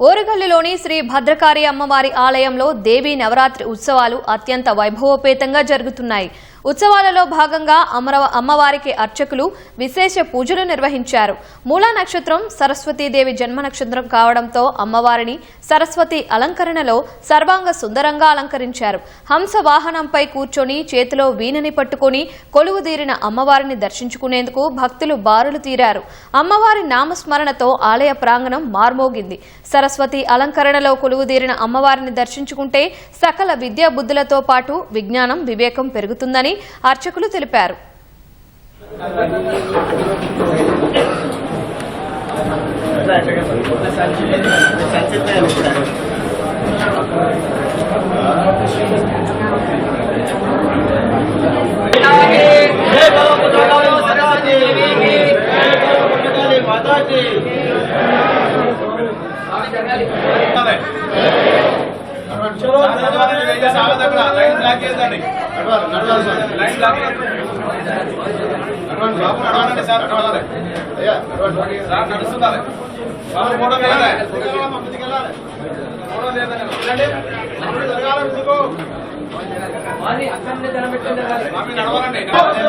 ఓరగల్లులోని శ్రీ భద్రకారి అమ్మవారి ఆలయంలో దేవీ నవరాత్రి ఉత్సవాలు అత్యంత వైభవోపేతంగా జరుగుతున్నాయి. ఉత్సవాలలో భాగంగా అమరవ అమ్మవారికి అర్చకులు విశేష పూజలు నిర్వహించారు. మూలా నక్షత్రం సరస్వతీదేవి జన్మ నక్షత్రం కావడంతో అమ్మవారిని సరస్వతి అలంకరణలో సర్వాంగ సుందరంగా అలంకరించారు. హంస వాహనంపై కూర్చొని చేతిలో వీణని పట్టుకొని కొలువుదీరిన అమ్మవారిని దర్శించుకునేందుకు భక్తులు బారులు తీరారు. అమ్మవారి నామస్మరణతో ఆలయ ప్రాంగణం మార్మోగింది. సరస్వతి అలంకరణలో కొలువుదీరిన అమ్మవారిని దర్శించుకుంటే సకల విద్యా బుద్ధులతో పాటు విజ్ఞానం వివేకం పెరుగుతుందని అర్చకులు తెలిపారు Thank you. లైన్ బ్లాక్ చేద్దండి లైన్ బ్లాక్ నడవండి బాబు నడవండి సార్ నడవాలి సార్ నడుస్తున్నారు బాబు ఫోటో వేయాలి ఫోటో లేదండి నడవాలండి నడవాలి.